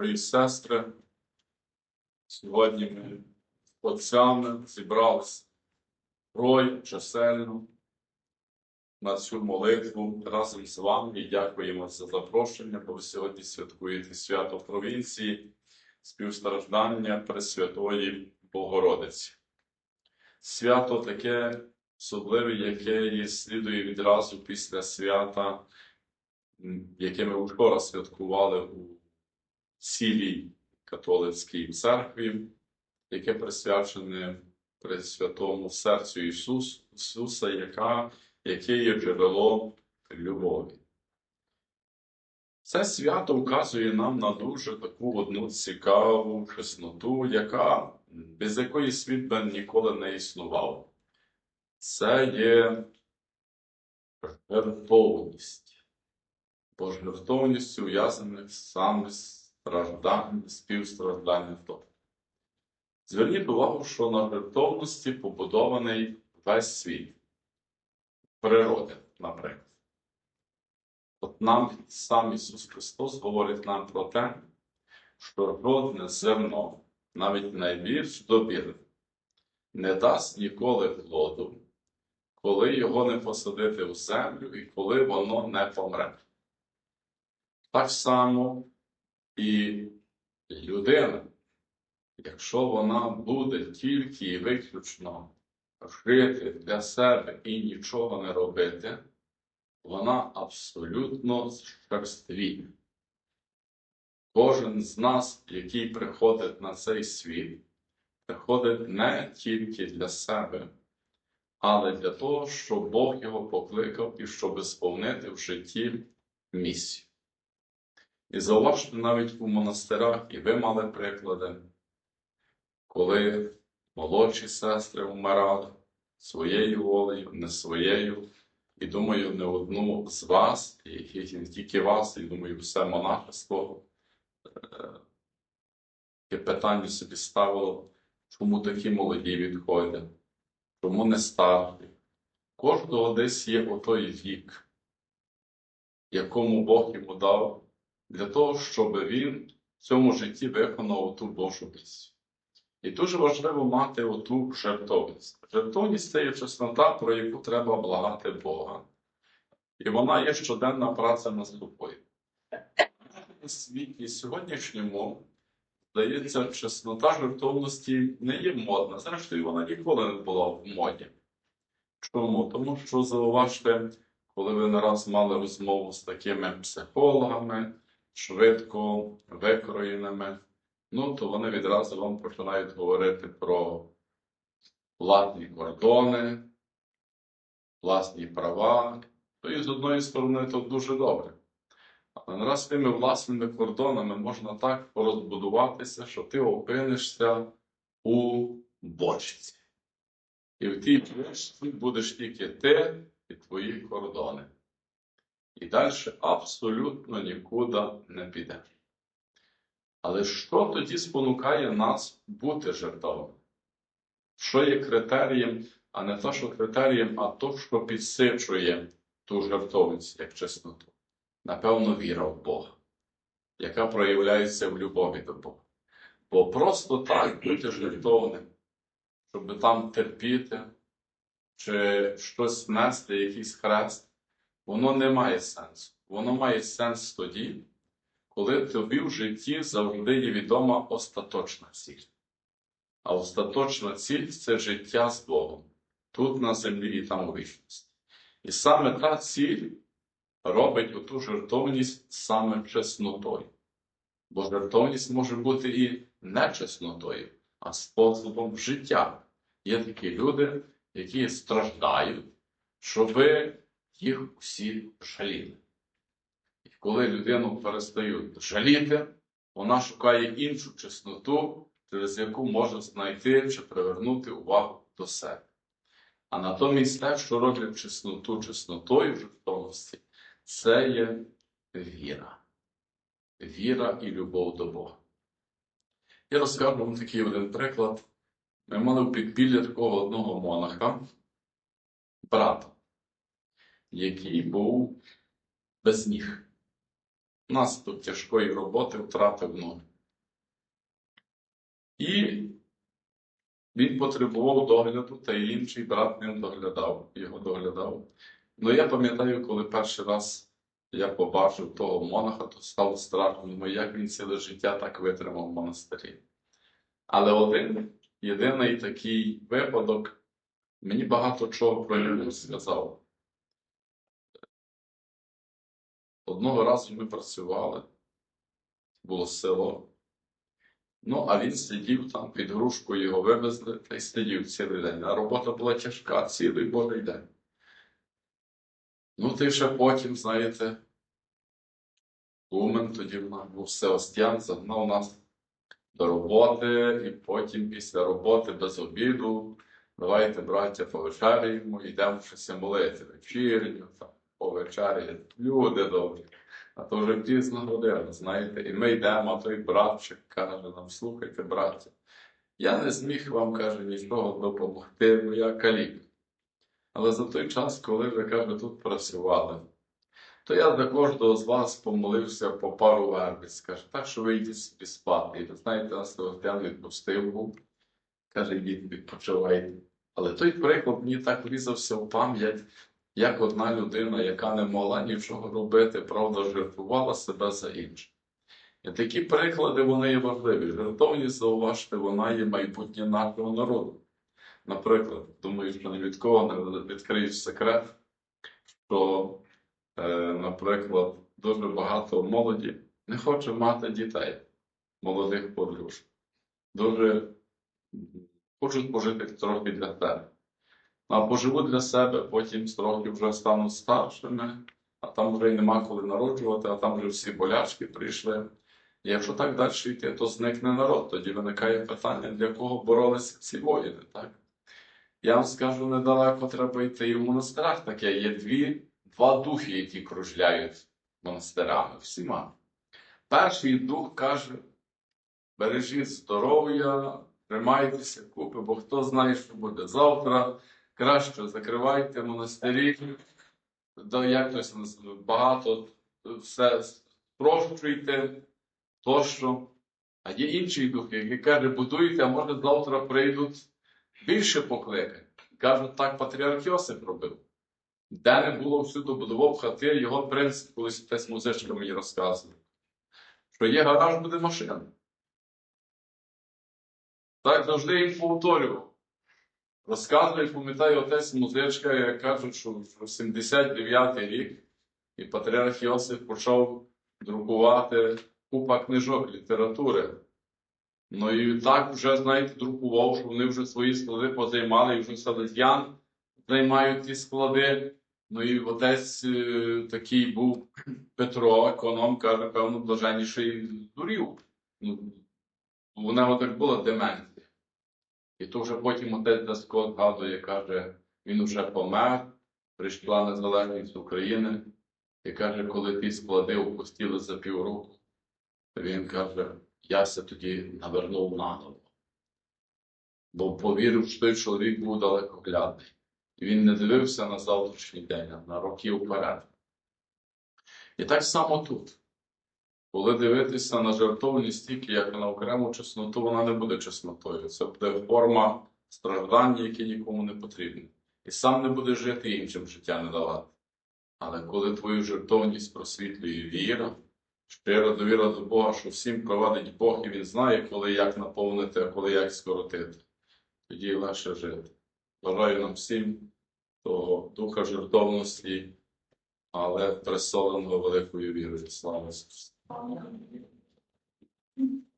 Мої сестри, сьогодні ми з отцями зібралися рой чисельно на цю молитву разом з вами і дякуємо за запрошення, бо ви сьогодні святкуєте свято провінції, співстраждання Пресвятої Богородиці. Свято таке особливе, яке слідує відразу після свята, яке ми вчора святкували у цілій католицькій церкві, яке присвячене Пресвятому серцю Ісус, Ісуса, яка, яке є джерело любові. Це свято вказує нам на дуже таку одну цікаву чесноту, яка, без якої світ би ніколи не існував. Це є жертовність. Бо жертовність ув'язаних саме страждання, співстраждання того. Зверніть увагу, що на жертовності побудований весь світ. Природа, наприклад. От нам сам Ісус Христос говорить нам про те, що жодне зерно, навіть найбільш добірне, не дасть ніколи плоду, коли його не посадити в землю і коли воно не помре. Так само і людина, якщо вона буде тільки і виключно жити для себе і нічого не робити, вона абсолютно зчерствіє. Кожен з нас, який приходить на цей світ, приходить не тільки для себе, але для того, щоб Бог його покликав і щоб сповнити в житті місію. І зауважте, навіть у монастирах, і ви мали приклади, коли молодші сестри вмирали своєю волею, не своєю. І думаю, не одну з вас, і не тільки вас, і думаю, все монашество е, таке питання собі ставило, чому такі молоді відходять, чому не старші. Кожного десь є отой вік, якому Бог йому дав, для того, щоб він в цьому житті виконав ту Божу місію. І дуже важливо мати оту жертовність. Жертовність це є чеснота, про яку треба благати Бога. І вона є щоденна праця над собою. У світі сьогоднішньому, здається, чеснота жертовності не є модна. Зрештою, вона ніколи не була в моді. Чому? Тому що зауважте, коли ви не раз мали розмову з такими психологами, швидко викроєними, ну то вони відразу вам починають говорити про власні кордони, власні права. То і з одної сторони то дуже добре. Але нараз тими власними кордонами можна так розбудуватися, що ти опинишся у бочці. І в тій бочці будеш тільки ти і твої кордони. І далі абсолютно нікуди не підеш. Але що тоді спонукає нас бути жертовними? Що є критерієм, а не то, що критерієм, а то, що підсичує ту жертовність як чесноту? Напевно, віра в Бога, яка проявляється в любові до Бога. Бо просто так бути жертовним, щоб там терпіти, чи щось нести, якийсь хрест, воно не має сенсу. Воно має сенс тоді, коли тобі в житті завжди є відома остаточна ціль. А остаточна ціль це життя з Богом, тут на землі і там у вічності. І саме та ціль робить оту жертовність саме чеснотою. Бо жертовність може бути і не чеснотою, а способом життя. Є такі люди, які страждають, щоб їх усі жаліли. І коли людину перестають жаліти, вона шукає іншу чесноту, через яку може знайти чи привернути увагу до себе. А натомість те, що роблять чесноту чеснотою жертовності, це є віра. Віра і любов до Бога. Я розкажу вам такий один приклад. Ми мали в підпіллі такого одного монаха, брата, який був без ніг. наслідок тяжкої роботи втратив ноги. І він потребував догляду, та й інший брат ним доглядав, його доглядав. Ну я пам'ятаю, коли перший раз я побачив того монаха, то стало страшно, як він ціле життя так витримав в монастирі. Але один єдиний такий випадок мені багато чого про нього сказав. Одного разу ми працювали, було село. Ну, а він сидів там під грушкою, його вивезли та й сидів цілий день. А робота була тяжка, цілий божий день. Ну, ти ще потім, знаєте, Умен тоді в нас був Севастьян, загнав нас до роботи, і потім після роботи без обіду. Давайте, браття, повечеряємо, йдемо щось молити, вечірню, там, повечеряємо. Люди добрі. А то вже пізна година, знаєте, і ми йдемо, а той братчик каже нам, слухайте, браття, я не зміг вам, каже, нічого допомогти, бо я калік. Але за той час, коли ви, каже, тут працювали, то я для кожного з вас помолився по пару вербиць, каже, так що ви йдіть собі спати. І ви знаєте, нас Севастьян відпустив був, каже, йдіть, відпочивайте. Але той приклад мені так врізався в пам'ять, як одна людина, яка не могла нічого робити, правда, жертвувала себе за інше. І такі приклади вони є важливі. Жертовність, зауважте, вона є майбутнє нашого народу. Наприклад, думаю, що ні від кого не відкрию секрет, що, е, наприклад, дуже багато молоді не хоче мати дітей, молодих подружок. Дуже хочуть пожити трохи для себе. А поживуть для себе, потім трохи вже стануть старшими, а там вже й нема коли народжувати, а там вже всі болячки прийшли. І якщо так далі йти, то зникне народ. Тоді виникає питання, для кого боролися ці воїни. Так? Я вам скажу, недалеко треба йти і в монастирах таке. Є дві, два духи, які кружляють монастирами всіма. Перший дух каже: бережіть здоров'я, тримайтеся купи, бо хто знає, що буде завтра. Краще закривайте монастирі, як хтось багато все спрощуйте, тощо. А є інший дух, який каже, будуйте, а може завтра прийдуть більше покликань. Кажуть, так патріарх Йосип робив. Де не було всюди будував хати, його принцип, колись якась музичка мені розказував, що є гараж, буде машина. Так завжди їм повторював. Розказує, пам'ятаю, отець музичка, як кажуть, що в 79-й рік і патріарх Йосип почав друкувати купа книжок літератури. Ну і так вже, знаєте, друкував, що вони вже свої склади позаймали, і вже Салезян займають ті склади. Ну і отець е, такий був Петро, економ, каже, певно, блаженніший дурів. Ну, нього так була деменція. І то вже потім отець Даско згадує, каже, він вже помер, прийшла незалежність України, і каже, коли ті склади опустили за півроку, він каже, я се тоді навернув наново. Бо повірив, що той чоловік був далекоглядний. І він не дивився на завтрашній день, на роки вперед. І так само тут. Коли дивитися на жертовність тільки як на окрему чесноту, вона не буде чеснотою. Це буде форма страждання, яке нікому не потрібне. І сам не буде жити іншим життя не давати. Але коли твою жертовність просвітлює віра, щира довіра до Бога, що всім провадить Бог, і Він знає, коли як наповнити, а коли як скоротити, тоді легше жити. Бажаю нам всім того духа жертовності, але присоленого великою вірою. Слава Ісусу! 嗯。